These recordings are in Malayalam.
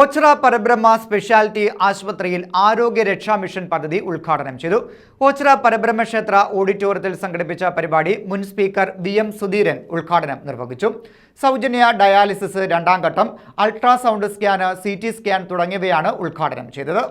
ഓച്ചിറ പരബ്രഹ്മ സ്പെഷ്യാലിറ്റി ആശുപത്രിയിൽ ആരോഗ്യ രക്ഷാ മിഷൻ പദ്ധതി ഉദ്ഘാടനം ചെയ്തു. ഓച്ചിറ പരബ്രഹ്മ ക്ഷേത്ര ഓഡിറ്റോറിയത്തിൽ സംഘടിപ്പിച്ച പരിപാടി മുൻ സ്പീക്കർ വി എം സുധീരൻ ഉദ്ഘാടനം നിർവഹിച്ചു. സൗജന്യ ഡയാലിസിസ് രണ്ടാം ഘട്ടം അൾട്രാസൗണ്ട് സ്കാന് സി സ്കാൻ തുടങ്ങിയവയാണ് ഉദ്ഘാടനം ചെയ്തത്.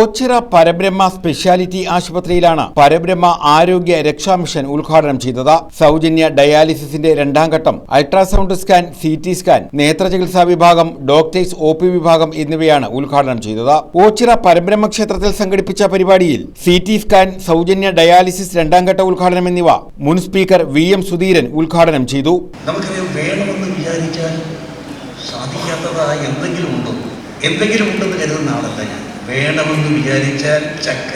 ഓച്ചിറ പരബ്രഹ്മ സ്പെഷ്യാലിറ്റി ആശുപത്രിയിലാണ് പരബ്രഹ്മ ആരോഗ്യ രക്ഷാ മിഷൻ ഉദ്ഘാടനം ചെയ്തത്. സൗജന്യ ഡയാലിസിസിന്റെ രണ്ടാം ഘട്ടം ultrasound scan C T scan നേത്രചികിത്സാ വിഭാഗം ഡോക്ടേഴ്സ് ഒ പി വിഭാഗം എന്നിവയാണ് ഉദ്ഘാടനം ചെയ്തത്. ഓച്ചിറ പരബ്രഹ്മ ക്ഷേത്രത്തിൽ സംഘടിപ്പിച്ച പരിപാടിയിൽ സി ടി സ്കാൻ സൗജന്യ ഡയാലിസിസ് രണ്ടാം ഘട്ട ഉദ്ഘാടനം എന്നിവ മുൻ സ്പീക്കർ വി എം സുധീരൻ ഉദ്ഘാടനം ചെയ്തു. ഉണ്ടോ? എന്തെങ്കിലും ഉണ്ടെന്ന് കരുതുന്ന ആളല്ല ഞാൻ. വേണമെന്ന് വിചാരിച്ചാൽ ചക്ക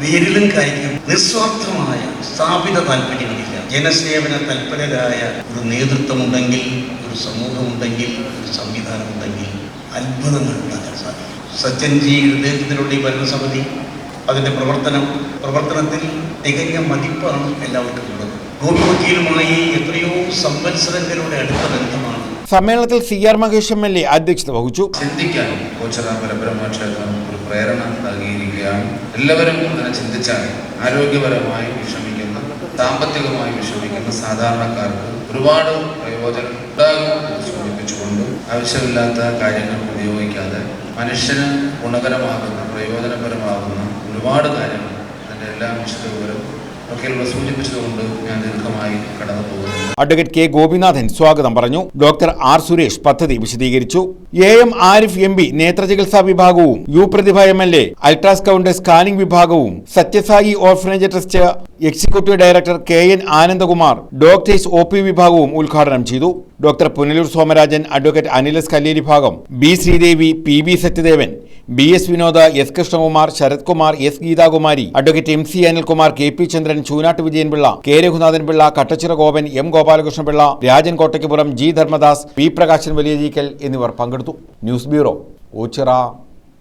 വേരിലും കായ്ക്കും. നിസ്വാർത്ഥമായ സ്ഥാപിത താല്പര്യങ്ങളില്ല ജനസേവന തൽപരരായ ഒരു നേതൃത്വമുണ്ടെങ്കിൽ ഒരു സമൂഹമുണ്ടെങ്കിൽ ഒരു സംവിധാനമുണ്ടെങ്കിൽ അത്ഭുതങ്ങൾ ഉണ്ടാക്കാൻ സാധിക്കും. സത്യൻജി അദ്ദേഹത്തിനുള്ള ഈ ഭരണസമിതി അതിന്റെ പ്രവർത്തനം പ്രവർത്തനത്തിൽ തികഞ്ഞ മതിപ്പാണ് എല്ലാവർക്കും ഉള്ളത്. ഗോപിവക്കീലുമായി എത്രയോ സംവത്സരങ്ങളുടെ അടുത്ത ബന്ധമാണ് സമ്മേളനത്തിൽ C R Mahesh M L A അധ്യക്ഷത വഹിച്ചു. ചിന്തിക്കാനും ക്ഷേത്രം ഒരു പ്രേരണ നൽകിയിരിക്കുകയാണ്. എല്ലാവരും അങ്ങനെ ചിന്തിച്ചാൽ ആരോഗ്യപരമായി വിഷമിക്കുന്ന സാമ്പത്തികമായി വിഷമിക്കുന്ന സാധാരണക്കാർക്ക് ഒരുപാട് പ്രയോജനം ഉണ്ടാകും സൂചിപ്പിച്ചുകൊണ്ട് ആവശ്യമില്ലാത്ത കാര്യങ്ങൾ ഉപയോഗിക്കാതെ മനുഷ്യന് ഗുണകരമാകുന്ന പ്രയോജനപരമാകുന്ന ഒരുപാട് കാര്യങ്ങൾ അതിന്റെ എല്ലാ വിശദവിവരം ഞാൻ അഡ്വക്കേറ്റ് കെ ഗോപിനാഥൻ സ്വാഗതം പറഞ്ഞു. ഡോക്ടർ ആർ സുരേഷ് പദ്ധതി വിശദീകരിച്ചു. A M Arif M P നേത്രചികിത്സാ വിഭാഗവും U Prathibha M L A ultrasound scanning വിഭാഗവും Sathya Sai orphanage trust executive director K N Anandakumar doctors O P വിഭാഗവും ഉദ്ഘാടനം ചെയ്തു. ഡോക്ടർ പുനലൂർ സോമരാജൻ അഡ്വക്കേറ്റ് അനിലസ് കല്ലേരി വിഭാഗം B Sreedevi P B Sathyadevan. B S Vinoda S Krishnakumar Sarath Kumar S Geethakumari. Advocate M C Anilkumar K P Chandran Choonatt Vijayanpillai K Raghunathan Pillai Kattachira Gopan M Gopalakrishnapillai Rajan Kottakkupuram G Dharmadas P Prakashan Valiyajeekkal എന്നിവർ പങ്കെടുത്തു. News bureau Oachira.